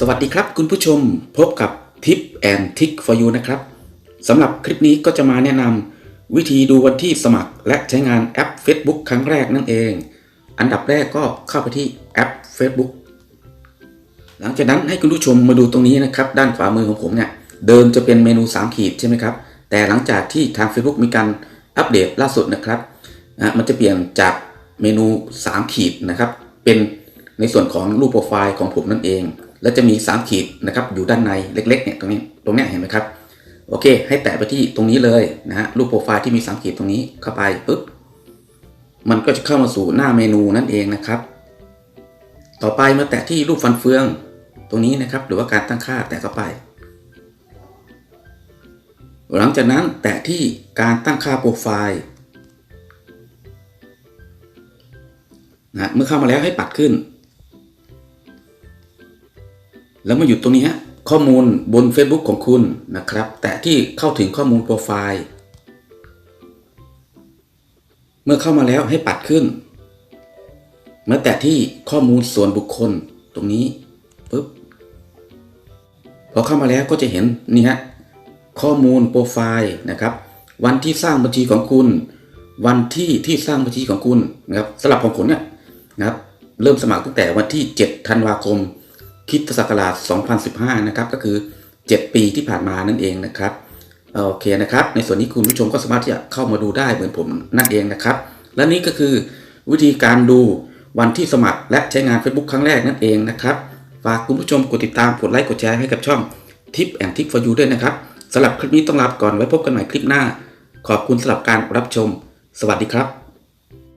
สวัสดีครับคุณผู้ชมพบกับทิปแอนทิก for you นะครับสำหรับคลิปนี้ก็จะมาแนะนำวิธีดูวันที่สมัคร และใช้งานแอป Facebook ครั้งแรกนั่นเอง อันดับแรกก็เข้าไปที่แอป Facebook หลังจากนั้นให้คุณผู้ชมมาดูตรงนี้นะครับ ด้านขวามือของผมเนี่ย เดิมจะเป็นเมนู 3 ขีดใช่ไหมครับ แต่หลังจากที่ทาง Facebook มีการอัปเดตล่าสุดนะครับนะมันจะเปลี่ยนจากเมนู 3 ขีดนะครับ เป็น ในส่วนของรูปโปรไฟล์ของผมนั่นเอง และจะมี 3 ขีดนะครับอยู่ด้านในเล็กๆเนี่ยตรงนี้ตรงนี้เห็นไหมครับโอเค ให้แตะไปที่ตรงนี้เลยนะฮะรูปโปรไฟล์ที่มี 3 ขีดตรงนี้เข้าไปปุ๊บมันก็จะเข้ามาสู่หน้าเมนูนั่นเองนะครับ ต่อไปมาแตะที่รูปฟันเฟืองตรงนี้นะครับ หรือว่าการตั้งค่าแตะเข้าไป หลังจากนั้นแตะที่การตั้งค่าโปรไฟล์นะเมื่อเข้ามาแล้วให้ปัดขึ้น แล้วมาหยุดตรงนี้ฮะข้อมูลบน Facebook ของคุณนะครับ แตะที่เข้าถึงข้อมูลโปรไฟล์เมื่อเข้ามาแล้วให้ปัดขึ้น เมื่อแตะที่ข้อมูลส่วนบุคคลตรงนี้ปุ๊บพอเข้ามาแล้วก็จะเห็นนี่ฮะข้อมูลโปรไฟล์นะครับ วันที่สร้างบัญชีของคุณ วันที่ที่สร้างบัญชีของคุณนะครับสำหรับของผมเนี่ยนะครับ เริ่มสมัครตั้งแต่วันที่ 7 ธันวาคม คริสตศักราช 2015 นะครับ ก็คือ 7 ปีที่ผ่านมานั่นเองนะครับ โอเคนะครับ ในส่วนนี้คุณผู้ชมก็สามารถที่จะเข้ามาดูได้เหมือนผมนั่นเองนะครับ และนี่ก็คือวิธีการดูวันที่สมัครและใช้งาน Facebook ครั้งแรกนั่นเองนะครับ ฝากคุณผู้ชมกดติดตาม กดไลค์ กดแชร์ให้กับช่อง Tip and Tick for you ด้วยนะครับสำหรับคลิปนี้ต้องลาไปก่อนไว้พบกันใหม่คลิปหน้า ขอบคุณสำหรับการรับชม สวัสดีครับ